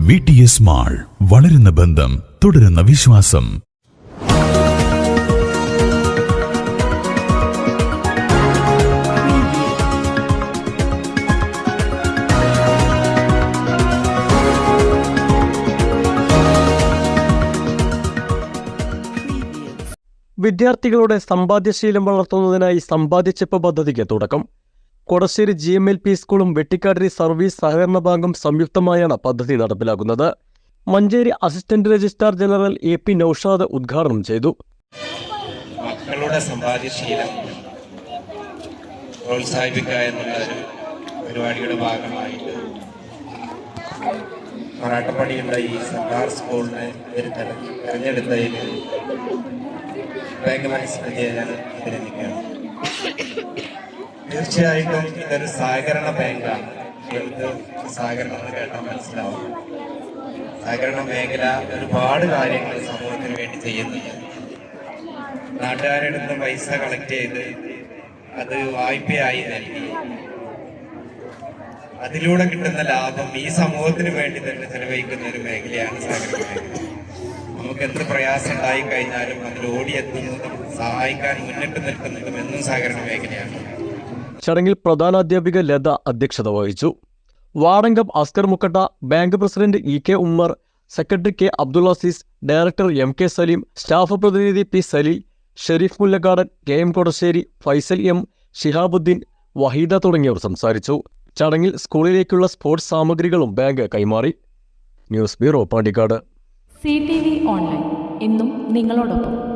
V T S mall വളരുന്ന ബന്ധം തുടരുന്ന വിശ്വാസം. വിദ്യാർത്ഥികളുടെ സമ്പാദ്യശീലം വളർത്തുന്നതിനായി സമ്പാദ്യച്ചിപ്പ് പദ്ധതിക്ക് തുടക്കം. Kodassery G M L P സ്കൂളും വെട്ടിക്കാട്ടിരി സർവീസ് സഹകരണ ബാങ്കും സംയുക്തമായാണ് പദ്ധതി നടപ്പിലാക്കുന്നത്. Manjeri assistant registrar general A P Naushad ഉദ്ഘാടനം ചെയ്തു. മക്കളുടെ സമ്പാദ്യശീലം ഈ സർക്കാർ തീർച്ചയായിട്ടും ഇതൊരു സഹകരണ ബാങ്കാണ് സഹകരണം എന്ന് കേട്ടാൽ മനസ്സിലാവും. സഹകരണ മേഖല ഒരുപാട് കാര്യങ്ങൾ സമൂഹത്തിന് വേണ്ടി ചെയ്യുന്നുണ്ട് നാട്ടുകാരുടെ നിന്ന് പൈസ കളക്ട് ചെയ്ത് അത് വായ്പയായി നൽകി. അതിലൂടെ കിട്ടുന്ന ലാഭം ഈ സമൂഹത്തിന് വേണ്ടി തന്നെ ചെലവഴിക്കുന്ന ഒരു മേഖലയാണ് സഹകരണ മേഖല നമുക്ക് എന്ത് പ്രയാസം ഉണ്ടായി കഴിഞ്ഞാലും അതിൽ ഓടിയെത്തുന്നതും സഹായിക്കാൻ മുന്നിട്ട് നിൽക്കുന്നതും എന്നും സഹകരണ മേഖലയാണ്. ചടങ്ങിൽ പ്രധാനാധ്യാപിക ലത അധ്യക്ഷത വഹിച്ചു. വാടങ്കം Askar Mukkatta bank president E K Ummer secretary K Abdul Azeez director M K Saleem staff പ്രതിനിധി P Saleel Sherif Mullakkadan K M Kodassery Faisal M Shihabuddin Waheeda തുടങ്ങിയവർ സംസാരിച്ചു. ചടങ്ങിൽ സ്കൂളിലേക്കുള്ള സ്പോർട്സ് സാമഗ്രികളും ബാങ്ക് കൈമാറി. News bureau Pandikkad. C T V online. എന്നും നിങ്ങളോടൊപ്പം.